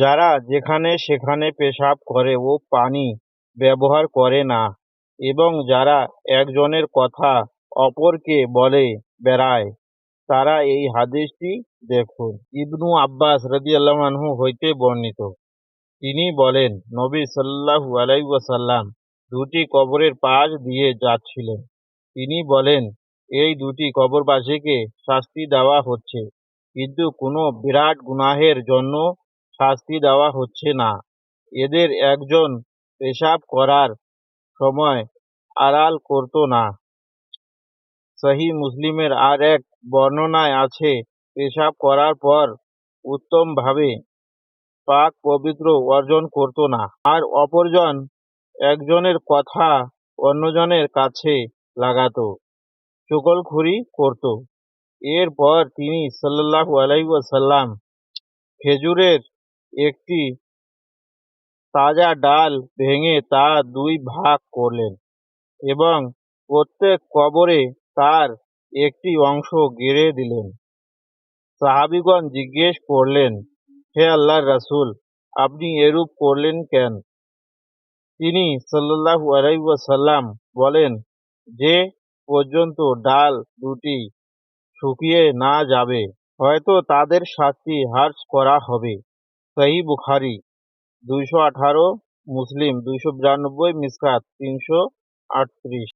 যারা যেখানে সেখানে পেশাব করে ও পানি ব্যবহার করে না এবং যারা একজনের কথা অপরকে বলে বেড়ায়, তারা এই হাদিসটি দেখুন। ইবনু আব্বাস রাদিয়াল্লাহু আনহু হইতে বর্ণিত। তিনি বলেন, নবী সাল্লাহু আলাইহি ওয়াসাল্লাম দুটি কবরের পাশ দিয়ে যাচ্ছিলেন। তিনি বলেন, এই দুটি কবরবাসীকে শাস্তি দেওয়া হচ্ছে, কিন্তু কোনো বিরাট গুনাহের জন্য শাস্তি দেওয়া হচ্ছে না। এদের একজন পেশাব করার সময় আড়াল করতো না। সহি মুসলিমের আর এক বর্ণনায় আছে, পেশাব করার পর উত্তমভাবে পাক পবিত্র অর্জন করতো না। আর অপরজন একজনের কথা অন্যজনের কাছে লাগাতো চকলখুরি করত। এরপর তিনি সাল্লাল্লাহু আলাইহি ওয়াসাল্লাম খেজুরের একটি তাজা ডাল ভেঙে তা দুই ভাগ করলেন এবং প্রত্যেক কবরে তার একটি অংশ গেড়ে দিলেন। সাহাবিগণ জিজ্ঞেস করলেন, হে আল্লাহ রাসূল, আপনি এরূপ করলেন কেন? তিনি সাল্লাল্লাহু আলাইহি ওয়াসাল্লাম বলেন, যে পর্যন্ত ডাল দুটি শুকিয়ে না যাবে, হয়তো তাদের শাস্তি হ্রাস করা হবে। সহি বুখারি দুইশো আঠারো মুসলিম দুইশো বিরানব্বই মিসকাত তিনশো আটত্রিশ।